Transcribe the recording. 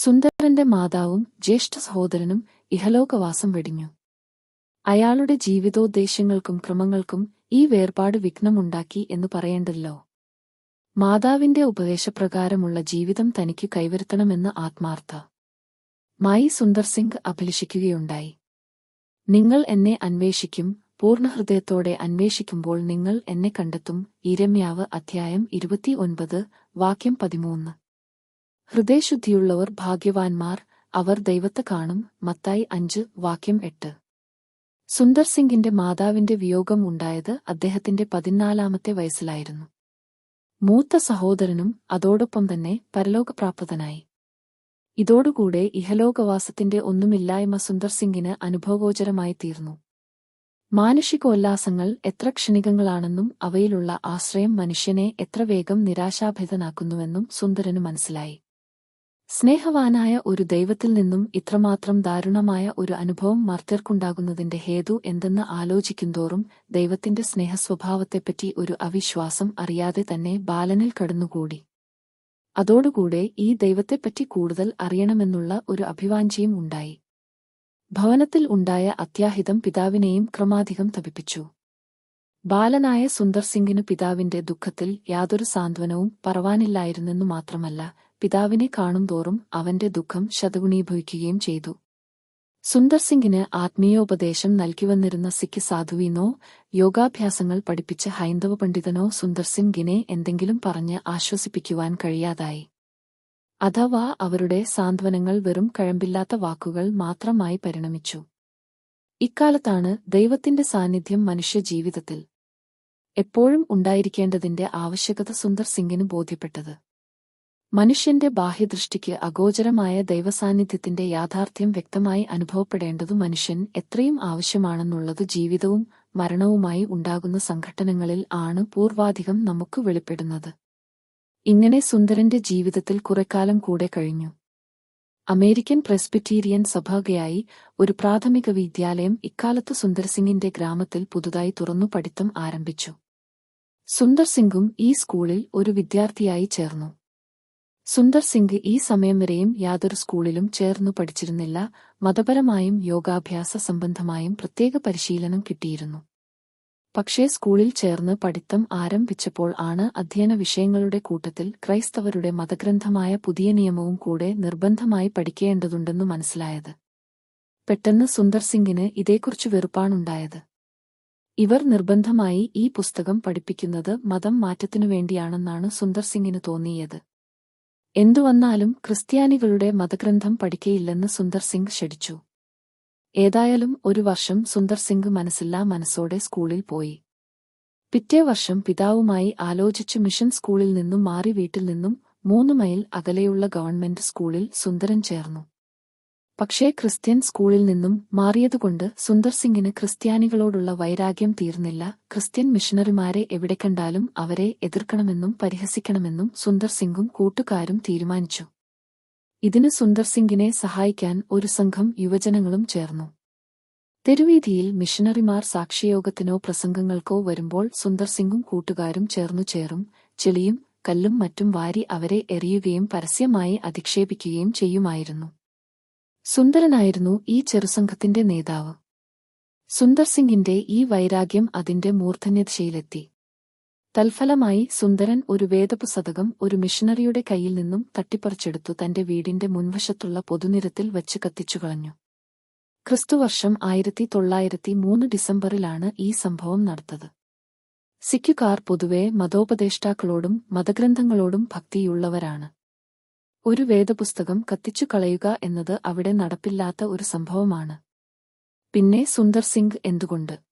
സുന്ദരന്റെ മാതാവും ജ്യേഷ്ഠ സഹോദരനും ഇഹലോകവാസം വെടിഞ്ഞു. അയാളുടെ ജീവിതോദ്ദേശ്യങ്ങൾക്കും ക്രമങ്ങൾക്കും ഈ വേർപാട് വിഘ്നമുണ്ടാക്കി എന്ന് പറയേണ്ടല്ലോ. മാതാവിന്റെ ഉപദേശപ്രകാരമുള്ള ജീവിതം തനിക്ക് കൈവരുത്തണമെന്ന് ആത്മാർത്ഥ. മായി സുന്ദർ സിംഗ് അഭിലഷിക്കുകയുണ്ടായി. നിങ്ങൾ എന്നെ അന്വേഷിക്കും പൂർണഹൃദയത്തോടെ അന്വേഷിക്കുമ്പോൾ നിങ്ങൾ എന്നെ കണ്ടെത്തും. ഇരമ്യാവ് അധ്യായം ഇരുപത്തിയൊൻപത് വാക്യം പതിമൂന്ന്. ഹൃദയശുദ്ധിയുള്ളവർ ഭാഗ്യവാൻമാർ അവർ ദൈവത്തെ കാണും. മത്തായി അഞ്ച് വാക്യം എട്ട്. സുന്ദർ സിംഗിന്റെ മാതാവിന്റെ വിയോഗം ഉണ്ടായത് അദ്ദേഹത്തിന്റെ പതിനാലാമത്തെ വയസ്സിലായിരുന്നു. മൂത്ത സഹോദരനും അതോടൊപ്പം തന്നെ പരലോകപ്രാപ്തനായി. ഇതോടുകൂടെ ഇഹലോകവാസത്തിന്റെ ഒന്നുമില്ലായ്മ സുന്ദർ സിംഗിന് അനുഭവഗോചരമായി തീർന്നു. മാനുഷികോല്ലാസങ്ങൾ എത്ര ക്ഷണികങ്ങളാണെന്നും അവയിലുള്ള ആശ്രയം മനുഷ്യനെ എത്ര വേഗം നിരാശാഭിതനാക്കുന്നുവെന്നും സുന്ദരനു മനസ്സിലായി. സ്നേഹവാനായ ഒരു ദൈവത്തിൽ നിന്നും ഇത്രമാത്രം ദാരുണമായ ഒരു അനുഭവം മർത്യർക്കുണ്ടാകുന്നതിന്റെ ഹേതു എന്തെന്ന് ആലോചിക്കുന്തോറും ദൈവത്തിന്റെ സ്നേഹസ്വഭാവത്തെപ്പറ്റി ഒരു അവിശ്വാസം അറിയാതെ തന്നെ ബാലനിൽ കടന്നുകൂടി. അതോടുകൂടെ ഈ ദൈവത്തെപ്പറ്റി കൂടുതൽ അറിയണമെന്നുള്ള ഒരു അഭിവാഞ്ചിയും ഉണ്ടായി. ഭവനത്തിൽ ഉണ്ടായ അത്യാഹിതം പിതാവിനെയും ക്രമാധികം തപിപ്പിച്ചു. ബാലനായ സുന്ദർ സിംഗിനു പിതാവിന്റെ ദുഃഖത്തിൽ യാതൊരു സാന്ത്വനവും പറവാനില്ലായിരുന്നെന്നു മാത്രമല്ല പിതാവിനെ കാണുംതോറും അവന്റെ ദുഃഖം ശതഗുണീഭവിക്കുകയും ചെയ്തു. സുന്ദർ സിംഗിന് ആത്മീയോപദേശം നൽകിവന്നിരുന്ന സിഖ് സാധുവിനോ യോഗാഭ്യാസങ്ങൾ പഠിപ്പിച്ച ഹൈന്ദവ പണ്ഡിതനോ സുന്ദർ സിംഗിനെ എന്തെങ്കിലും പറഞ്ഞ് ആശ്വസിപ്പിക്കുവാൻ കഴിയാതായി. അഥവാ അവരുടെ സാന്ത്വനങ്ങൾ വെറും കഴമ്പില്ലാത്ത വാക്കുകൾ മാത്രമായി പരിണമിച്ചു. ഇക്കാലത്താണ് ദൈവത്തിന്റെ സാന്നിധ്യം മനുഷ്യജീവിതത്തിൽ എപ്പോഴും ഉണ്ടായിരിക്കേണ്ടതിന്റെ ആവശ്യകത സുന്ദർ സിംഗിന് ബോധ്യപ്പെട്ടത്. മനുഷ്യന്റെ ബാഹ്യദൃഷ്ടിക്ക് അഗോചരമായ ദൈവസാന്നിധ്യത്തിന്റെ യാഥാർത്ഥ്യം വ്യക്തമായി അനുഭവപ്പെടേണ്ടതു മനുഷ്യൻ എത്രയും ആവശ്യമാണെന്നുള്ളത് ജീവിതവും മരണവുമായി ഉണ്ടാകുന്ന സംഘട്ടനങ്ങളിൽ ആണ് പൂർവാധികം നമുക്ക് വെളിപ്പെടുന്നത്. ഇങ്ങനെ സുന്ദരന്റെ ജീവിതത്തിൽ കുറെക്കാലം കൂടെ കഴിഞ്ഞു. അമേരിക്കൻ പ്രസ്ബിറ്റീരിയൻ സഭാഗയായി ഒരു പ്രാഥമിക വിദ്യാലയം ഇക്കാലത്ത് സുന്ദർസിംഗിന്റെ ഗ്രാമത്തിൽ പുതുതായി തുറന്നു പഠിത്തം ആരംഭിച്ചു. സുന്ദർസിംഗും ഈ സ്കൂളിൽ ഒരു വിദ്യാർത്ഥിയായി ചേർന്നു. സുന്ദർസിംഗ് ഈ സമയം വരെയും യാതൊരു സ്കൂളിലും ചേർന്നു പഠിച്ചിരുന്നില്ല. മതപരമായും യോഗാഭ്യാസ സംബന്ധമായും പ്രത്യേക പരിശീലനം കിട്ടിയിരുന്നു. പക്ഷേ സ്കൂളിൽ ചേർന്ന് പഠിത്തം ആരംഭിച്ചപ്പോൾ ആണ് അധ്യയന വിഷയങ്ങളുടെ കൂട്ടത്തിൽ ക്രൈസ്തവരുടെ മതഗ്രന്ഥമായ പുതിയ നിയമവും കൂടെ നിർബന്ധമായി പഠിക്കേണ്ടതുണ്ടെന്നു മനസ്സിലായത്. പെട്ടെന്ന് സുന്ദർ സിംഗിന് ഇതേക്കുറിച്ച് വെറുപ്പാണുണ്ടായത്. ഇവർ നിർബന്ധമായി ഈ പുസ്തകം പഠിപ്പിക്കുന്നത് മതം മാറ്റത്തിനു വേണ്ടിയാണെന്നാണ് സുന്ദർ സിംഗിന് തോന്നിയത്. എന്തുവന്നാലും ക്രിസ്ത്യാനികളുടെ മതഗ്രന്ഥം പഠിക്കയില്ലെന്ന് സുന്ദർ സിംഗ് ക്ഷടിച്ചു ഏതായാലും ഒരു വർഷം സുന്ദർ സിംഗ് മനസ്സില്ലാ മനസ്സോടെ സ്കൂളിൽ പോയി. പിറ്റേ വർഷം പിതാവുമായി ആലോചിച്ച് മിഷൻ സ്കൂളിൽ നിന്നും മാറി വീട്ടിൽ നിന്നും മൂന്ന് മൈൽ അകലെയുള്ള ഗവൺമെന്റ് സ്കൂളിൽ സുന്ദരൻ ചേർന്നു. പക്ഷേ ക്രിസ്ത്യൻ സ്കൂളിൽ നിന്നും മാറിയതുകൊണ്ട് സുന്ദർ സിംഗിന് ക്രിസ്ത്യാനികളോടുള്ള വൈരാഗ്യം തീർന്നില്ല. ക്രിസ്ത്യൻ മിഷണറിമാരെ എവിടെ കണ്ടാലും അവരെ എതിർക്കണമെന്നും പരിഹസിക്കണമെന്നും സുന്ദർ സിംഗും കൂട്ടുകാരും തീരുമാനിച്ചു. ഇതിന് സുന്ദർ സിംഗിനെ സഹായിക്കാൻ ഒരു സംഘം യുവജനങ്ങളും ചേർന്നു. തെരുവീതിയിൽ മിഷണറിമാർ സാക്ഷിയോഗത്തിനോ പ്രസംഗങ്ങൾക്കോ വരുമ്പോൾ സുന്ദർ സിംഗും കൂട്ടുകാരും ചേർന്നു ചേറും ചെളിയും കല്ലും മറ്റും വാരി അവരെ എറിയുകയും പരസ്യമായി അധിക്ഷേപിക്കുകയും ചെയ്യുമായിരുന്നു. സുന്ദരനായിരുന്നു ഈ ചെറുസംഘത്തിന്റെ നേതാവ്. സുന്ദർ സിംഗിന്റെ ഈ വൈരാഗ്യം അതിന്റെ മൂർധന്യതയിലെത്തി തൽഫലമായി സുന്ദരൻ ഒരു വേദപുസ്തകം ഒരു മിഷണറിയുടെ കയ്യിൽ നിന്നും തട്ടിപ്പറിച്ചെടുത്തു തന്റെ വീടിന്റെ മുൻവശത്തുള്ള പൊതുനിരത്തിൽ വച്ച് കത്തിച്ചുകളഞ്ഞു. ക്രിസ്തുവർഷം ആയിരത്തി തൊള്ളായിരത്തി മൂന്ന് ഡിസംബറിലാണ് ഈ സംഭവം നടത്തത് സിഖുകാർ പൊതുവെ മതോപദേഷ്ടാക്കളോടും മതഗ്രന്ഥങ്ങളോടും ഭക്തിയുള്ളവരാണ്. ഒരു വേദപുസ്തകം കത്തിച്ചു കളയുക എന്നത് അവിടെ നടപ്പില്ലാത്ത ഒരു സംഭവമാണ്. പിന്നെ സുന്ദർ സിംഗ് എന്തുകൊണ്ട്?